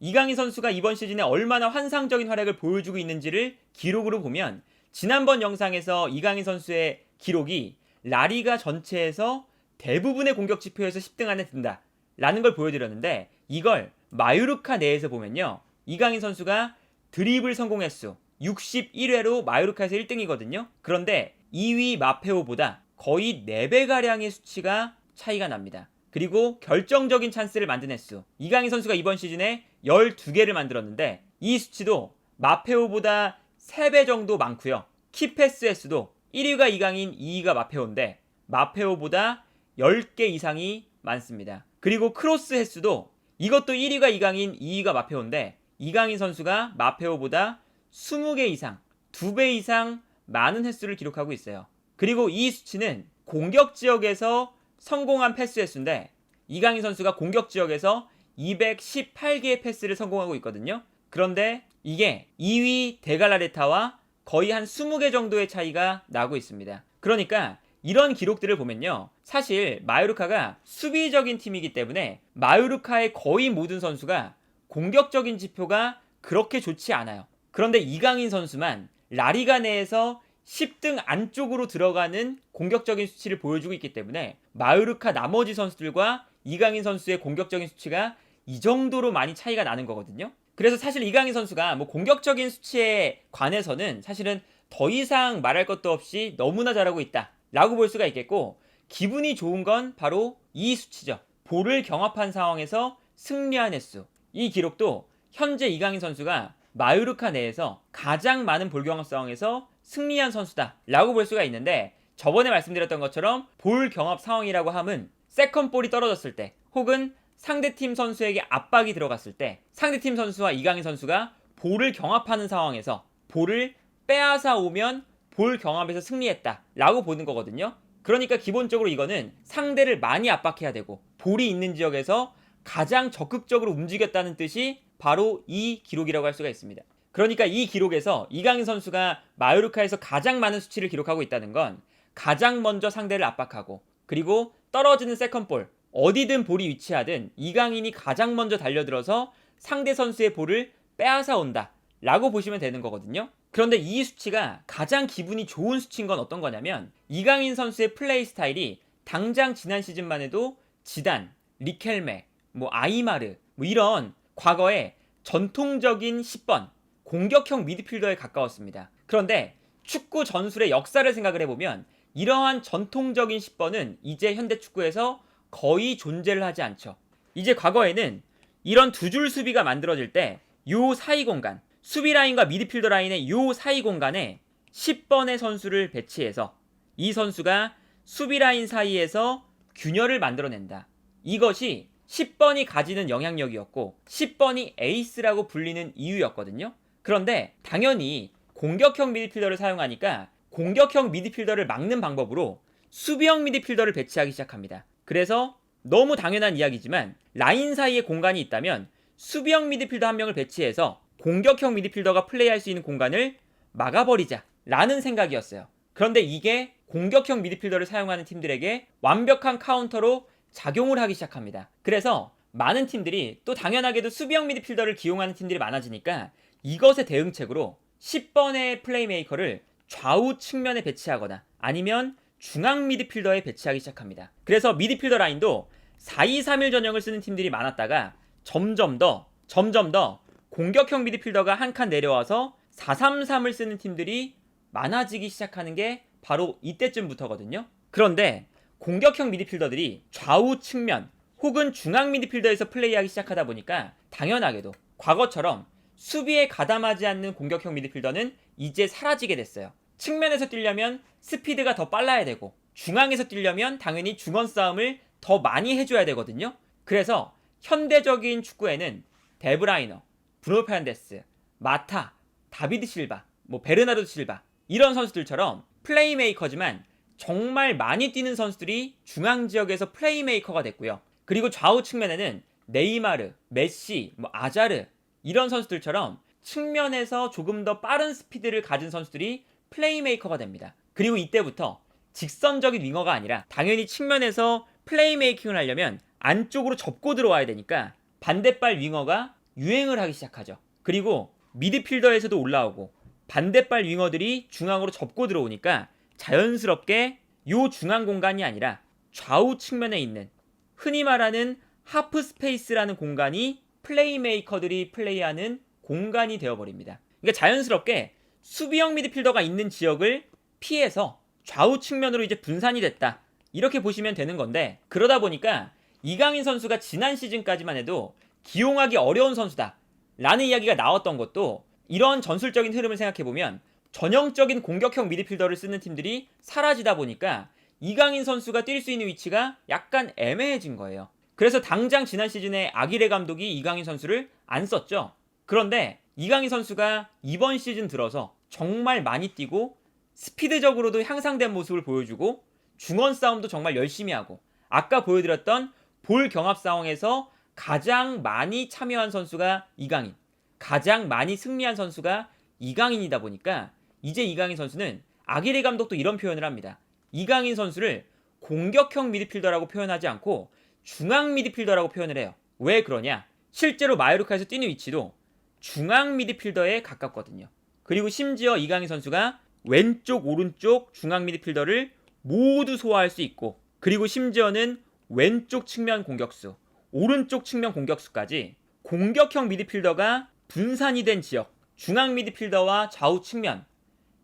이강인 선수가 이번 시즌에 얼마나 환상적인 활약을 보여주고 있는지를 기록으로 보면 지난번 영상에서 이강인 선수의 기록이 라리가 전체에서 대부분의 공격 지표에서 10등 안에 든다. 라는 걸 보여드렸는데 이걸 마요르카 내에서 보면요. 이강인 선수가 드리블 성공 횟수 61회로 마요르카에서 1등이거든요. 그런데 2위 마페오보다 거의 4배가량의 수치가 차이가 납니다. 그리고 결정적인 찬스를 만든 횟수. 이강인 선수가 이번 시즌에 12개를 만들었는데 이 수치도 마페오보다 3배 정도 많고요. 키패스 횟수도 1위가 이강인, 2위가 마페오인데 마페오보다 10개 이상이 많습니다. 그리고 크로스 횟수도 이것도 1위가 이강인, 2위가 마페오인데 이강인 선수가 마페오보다 20개 이상, 2배 이상 많은 횟수를 기록하고 있어요. 그리고 이 수치는 공격 지역에서 성공한 패스 횟수인데 이강인 선수가 공격 지역에서 218개의 패스를 성공하고 있거든요. 그런데 이게 2위 데갈라레타와 거의 한 20개 정도의 차이가 나고 있습니다. 그러니까 이런 기록들을 보면요. 사실 마요르카가 수비적인 팀이기 때문에 마요르카의 거의 모든 선수가 공격적인 지표가 그렇게 좋지 않아요. 그런데 이강인 선수만 라리가 내에서 10등 안쪽으로 들어가는 공격적인 수치를 보여주고 있기 때문에 마요르카 나머지 선수들과 이강인 선수의 공격적인 수치가 이 정도로 많이 차이가 나는 거거든요. 그래서 사실 이강인 선수가 뭐 공격적인 수치에 관해서는 사실은 더 이상 말할 것도 없이 너무나 잘하고 있다. 라고 볼 수가 있겠고, 기분이 좋은 건 바로 이 수치죠. 볼을 경합한 상황에서 승리한 횟수. 이 기록도 현재 이강인 선수가 마요르카 내에서 가장 많은 볼 경합 상황에서 승리한 선수다. 라고 볼 수가 있는데, 저번에 말씀드렸던 것처럼 볼 경합 상황이라고 함은 세컨 볼이 떨어졌을 때, 혹은 상대팀 선수에게 압박이 들어갔을 때 상대팀 선수와 이강인 선수가 볼을 경합하는 상황에서 볼을 빼앗아 오면 볼 경합에서 승리했다 라고 보는 거거든요. 그러니까 기본적으로 이거는 상대를 많이 압박해야 되고 볼이 있는 지역에서 가장 적극적으로 움직였다는 뜻이 바로 이 기록이라고 할 수가 있습니다. 그러니까 이 기록에서 이강인 선수가 마요르카에서 가장 많은 수치를 기록하고 있다는 건 가장 먼저 상대를 압박하고 그리고 떨어지는 세컨볼 어디든 볼이 위치하든 이강인이 가장 먼저 달려들어서 상대 선수의 볼을 빼앗아 온다. 라고 보시면 되는 거거든요. 그런데 이 수치가 가장 기분이 좋은 수치인 건 어떤 거냐면 이강인 선수의 플레이 스타일이 당장 지난 시즌만 해도 지단, 리켈메, 뭐 아이마르 뭐 이런 과거에 전통적인 10번 공격형 미드필더에 가까웠습니다. 그런데 축구 전술의 역사를 생각을 해보면 이러한 전통적인 10번은 이제 현대 축구에서 거의 존재를 하지 않죠. 이제 과거에는 이런 두 줄 수비가 만들어질 때 요 사이 공간, 수비 라인과 미드필더 라인의 요 사이 공간에 10번의 선수를 배치해서 이 선수가 수비 라인 사이에서 균열을 만들어낸다. 이것이 10번이 가지는 영향력이었고 10번이 에이스라고 불리는 이유였거든요. 그런데 당연히 공격형 미드필더를 사용하니까 공격형 미드필더를 막는 방법으로 수비형 미드필더를 배치하기 시작합니다. 그래서 너무 당연한 이야기지만 라인 사이에 공간이 있다면 수비형 미드필더 한 명을 배치해서 공격형 미드필더가 플레이할 수 있는 공간을 막아버리자 라는 생각이었어요. 그런데 이게 공격형 미드필더를 사용하는 팀들에게 완벽한 카운터로 작용을 하기 시작합니다. 그래서 많은 팀들이 또 당연하게도 수비형 미드필더를 기용하는 팀들이 많아지니까 이것의 대응책으로 10번의 플레이메이커를 좌우 측면에 배치하거나 아니면 중앙 미드필더에 배치하기 시작합니다. 그래서 미드필더 라인도 4-2-3-1 전형을 쓰는 팀들이 많았다가 점점 더 점점 더 공격형 미드필더가 한 칸 내려와서 4-3-3을 쓰는 팀들이 많아지기 시작하는 게 바로 이때쯤부터거든요. 그런데 공격형 미드필더들이 좌우 측면 혹은 중앙 미드필더에서 플레이하기 시작하다 보니까 당연하게도 과거처럼 수비에 가담하지 않는 공격형 미드필더는 이제 사라지게 됐어요. 측면에서 뛰려면 스피드가 더 빨라야 되고 중앙에서 뛰려면 당연히 중원 싸움을 더 많이 해줘야 되거든요. 그래서 현대적인 축구에는 데브라이너, 브루노 페란데스, 마타, 다비드 실바, 뭐 베르나르도 실바 이런 선수들처럼 플레이메이커지만 정말 많이 뛰는 선수들이 중앙 지역에서 플레이메이커가 됐고요. 그리고 좌우 측면에는 네이마르, 메시, 뭐 아자르 이런 선수들처럼 측면에서 조금 더 빠른 스피드를 가진 선수들이 플레이메이커가 됩니다. 그리고 이때부터 직선적인 윙어가 아니라 당연히 측면에서 플레이메이킹을 하려면 안쪽으로 접고 들어와야 되니까 반대발 윙어가 유행을 하기 시작하죠. 그리고 미드필더에서도 올라오고 반대발 윙어들이 중앙으로 접고 들어오니까 자연스럽게 요 중앙 공간이 아니라 좌우 측면에 있는 흔히 말하는 하프 스페이스라는 공간이 플레이메이커들이 플레이하는 공간이 되어버립니다. 그러니까 자연스럽게 수비형 미드필더가 있는 지역을 피해서 좌우 측면으로 이제 분산이 됐다. 이렇게 보시면 되는 건데 그러다 보니까 이강인 선수가 지난 시즌까지만 해도 기용하기 어려운 선수다. 라는 이야기가 나왔던 것도 이런 전술적인 흐름을 생각해 보면 전형적인 공격형 미드필더를 쓰는 팀들이 사라지다 보니까 이강인 선수가 뛸 수 있는 위치가 약간 애매해진 거예요. 그래서 당장 지난 시즌에 아기레 감독이 이강인 선수를 안 썼죠. 그런데 이강인 선수가 이번 시즌 들어서 정말 많이 뛰고 스피드적으로도 향상된 모습을 보여주고 중원 싸움도 정말 열심히 하고 아까 보여드렸던 볼 경합 상황에서 가장 많이 참여한 선수가 이강인, 가장 많이 승리한 선수가 이강인이다 보니까 이제 이강인 선수는 아기레 감독도 이런 표현을 합니다. 이강인 선수를 공격형 미드필더라고 표현하지 않고 중앙 미드필더라고 표현을 해요. 왜 그러냐? 실제로 마요르카에서 뛰는 위치도 중앙 미드필더에 가깝거든요. 그리고 심지어 이강인 선수가 왼쪽, 오른쪽 중앙 미드필더를 모두 소화할 수 있고 그리고 심지어는 왼쪽 측면 공격수, 오른쪽 측면 공격수까지 공격형 미드필더가 분산이 된 지역, 중앙 미드필더와 좌우 측면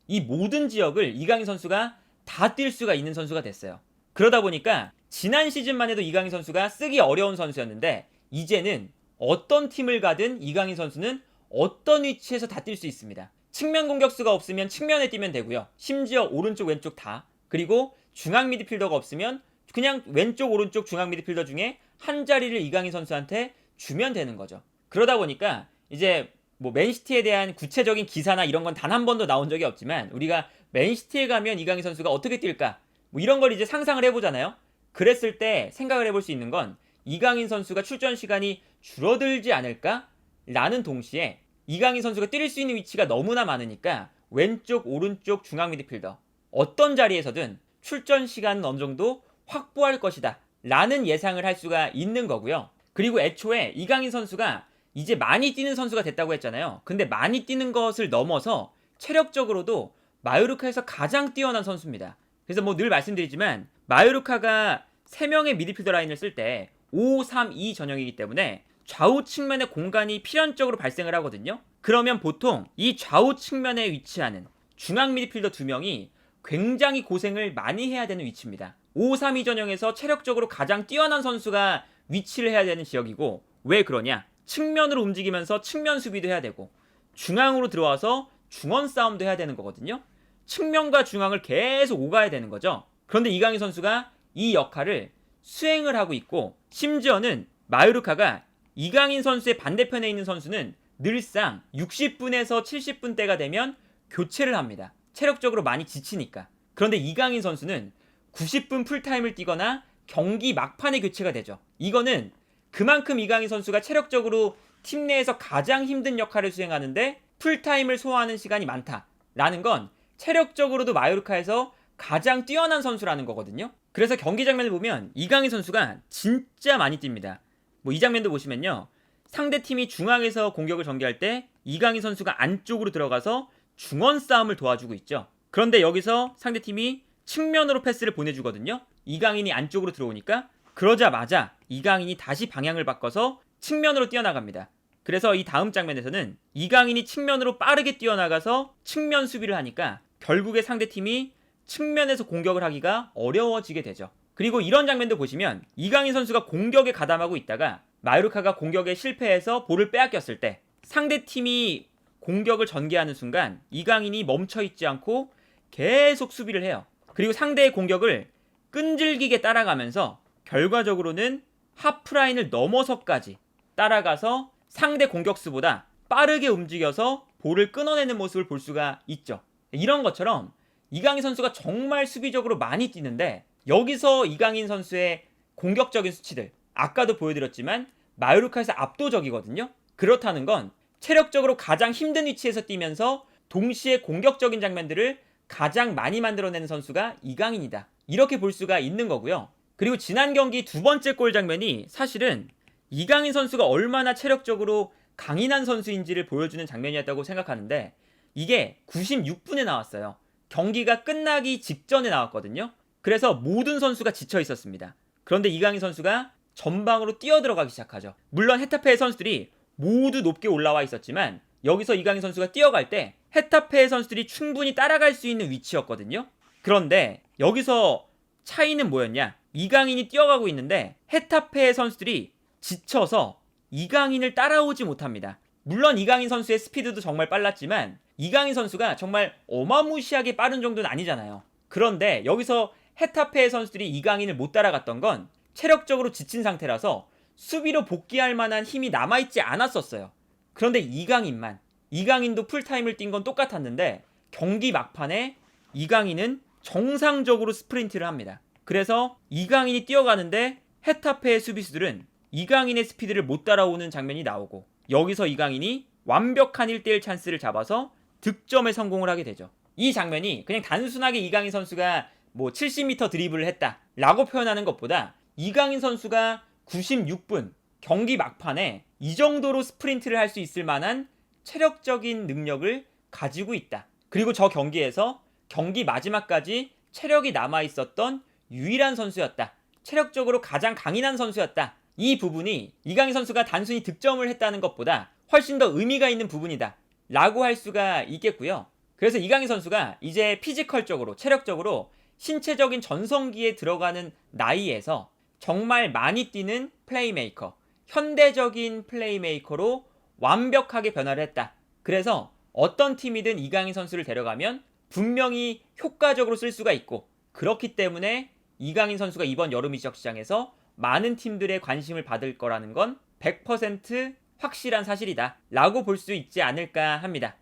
이 모든 지역을 이강인 선수가 다 뛸 수가 있는 선수가 됐어요. 그러다 보니까 지난 시즌만 해도 이강인 선수가 쓰기 어려운 선수였는데 이제는 어떤 팀을 가든 이강인 선수는 어떤 위치에서 다 뛸 수 있습니다. 측면 공격수가 없으면 측면에 뛰면 되고요. 심지어 오른쪽 왼쪽 다. 그리고 중앙 미드필더가 없으면 그냥 왼쪽 오른쪽 중앙 미드필더 중에 한 자리를 이강인 선수한테 주면 되는 거죠. 그러다 보니까 이제 뭐 맨시티에 대한 구체적인 기사나 이런 건 단 한 번도 나온 적이 없지만 우리가 맨시티에 가면 이강인 선수가 어떻게 뛸까? 뭐 이런 걸 이제 상상을 해보잖아요. 그랬을 때 생각을 해볼 수 있는 건 이강인 선수가 출전 시간이 줄어들지 않을까? 라는 동시에 이강인 선수가 뛸수 있는 위치가 너무나 많으니까 왼쪽, 오른쪽, 중앙 미드필더 어떤 자리에서든 출전 시간은 어느 정도 확보할 것이다. 라는 예상을 할 수가 있는 거고요. 그리고 애초에 이강인 선수가 이제 많이 뛰는 선수가 됐다고 했잖아요. 근데 많이 뛰는 것을 넘어서 체력적으로도 마요르카에서 가장 뛰어난 선수입니다. 그래서 뭐 늘 말씀드리지만 마요르카가 3명의 미드필더 라인을 쓸 때 5-3-2 전형이기 때문에 좌우 측면의 공간이 필연적으로 발생을 하거든요. 그러면 보통 이 좌우 측면에 위치하는 중앙 미드필더 2명이 굉장히 고생을 많이 해야 되는 위치입니다. 5-3-2 전형에서 체력적으로 가장 뛰어난 선수가 위치를 해야 되는 지역이고 왜 그러냐? 측면으로 움직이면서 측면 수비도 해야 되고 중앙으로 들어와서 중원 싸움도 해야 되는 거거든요. 측면과 중앙을 계속 오가야 되는 거죠. 그런데 이강인 선수가 이 역할을 수행을 하고 있고 심지어는 마요르카가 이강인 선수의 반대편에 있는 선수는 늘상 60분에서 70분 대가 되면 교체를 합니다. 체력적으로 많이 지치니까. 그런데 이강인 선수는 90분 풀타임을 뛰거나 경기 막판에 교체가 되죠. 이거는 그만큼 이강인 선수가 체력적으로 팀 내에서 가장 힘든 역할을 수행하는데 풀타임을 소화하는 시간이 많다라는 건 체력적으로도 마요르카에서 가장 뛰어난 선수라는 거거든요. 그래서 경기 장면을 보면 이강인 선수가 진짜 많이 뜁니다. 뭐 이 장면도 보시면요. 상대 팀이 중앙에서 공격을 전개할 때 이강인 선수가 안쪽으로 들어가서 중원 싸움을 도와주고 있죠. 그런데 여기서 상대 팀이 측면으로 패스를 보내주거든요. 이강인이 안쪽으로 들어오니까 그러자마자 이강인이 다시 방향을 바꿔서 측면으로 뛰어나갑니다. 그래서 이 다음 장면에서는 이강인이 측면으로 빠르게 뛰어나가서 측면 수비를 하니까 결국에 상대팀이 측면에서 공격을 하기가 어려워지게 되죠. 그리고 이런 장면도 보시면 이강인 선수가 공격에 가담하고 있다가 마요르카가 공격에 실패해서 볼을 빼앗겼을 때 상대 팀이 공격을 전개하는 순간 이강인이 멈춰 있지 않고 계속 수비를 해요. 그리고 상대의 공격을 끈질기게 따라가면서 결과적으로는 하프라인을 넘어서까지 따라가서 상대 공격수보다 빠르게 움직여서 볼을 끊어내는 모습을 볼 수가 있죠. 이런 것처럼 이강인 선수가 정말 수비적으로 많이 뛰는데 여기서 이강인 선수의 공격적인 수치들 아까도 보여드렸지만 마요르카에서 압도적이거든요. 그렇다는 건 체력적으로 가장 힘든 위치에서 뛰면서 동시에 공격적인 장면들을 가장 많이 만들어내는 선수가 이강인이다. 이렇게 볼 수가 있는 거고요. 그리고 지난 경기 두 번째 골 장면이 사실은 이강인 선수가 얼마나 체력적으로 강인한 선수인지를 보여주는 장면이었다고 생각하는데 이게 96분에 나왔어요. 경기가 끝나기 직전에 나왔거든요. 그래서 모든 선수가 지쳐 있었습니다. 그런데 이강인 선수가 전방으로 뛰어들어가기 시작하죠. 물론 헤타페의 선수들이 모두 높게 올라와 있었지만 여기서 이강인 선수가 뛰어갈 때 헤타페의 선수들이 충분히 따라갈 수 있는 위치였거든요. 그런데 여기서 차이는 뭐였냐? 이강인이 뛰어가고 있는데 헤타페의 선수들이 지쳐서 이강인을 따라오지 못합니다. 물론 이강인 선수의 스피드도 정말 빨랐지만 이강인 선수가 정말 어마무시하게 빠른 정도는 아니잖아요. 그런데 여기서 헤타페의 선수들이 이강인을 못 따라갔던 건 체력적으로 지친 상태라서 수비로 복귀할 만한 힘이 남아있지 않았었어요. 그런데 이강인만 이강인도 풀타임을 뛴 건 똑같았는데 경기 막판에 이강인은 정상적으로 스프린트를 합니다. 그래서 이강인이 뛰어가는데 헤타페의 수비수들은 이강인의 스피드를 못 따라오는 장면이 나오고 여기서 이강인이 완벽한 1대1 찬스를 잡아서 득점에 성공을 하게 되죠. 이 장면이 그냥 단순하게 이강인 선수가 뭐 70m 드리블을 했다라고 표현하는 것보다 이강인 선수가 96분 경기 막판에 이 정도로 스프린트를 할 수 있을 만한 체력적인 능력을 가지고 있다. 그리고 저 경기에서 경기 마지막까지 체력이 남아 있었던 유일한 선수였다. 체력적으로 가장 강인한 선수였다. 이 부분이 이강인 선수가 단순히 득점을 했다는 것보다 훨씬 더 의미가 있는 부분이다. 라고 할 수가 있겠고요. 그래서 이강인 선수가 이제 피지컬적으로, 체력적으로 신체적인 전성기에 들어가는 나이에서 정말 많이 뛰는 플레이메이커, 현대적인 플레이메이커로 완벽하게 변화를 했다. 그래서 어떤 팀이든 이강인 선수를 데려가면 분명히 효과적으로 쓸 수가 있고 그렇기 때문에 이강인 선수가 이번 여름 이적 시장에서 많은 팀들의 관심을 받을 거라는 건 100% 확실한 사실이다. 라고 볼 수 있지 않을까 합니다.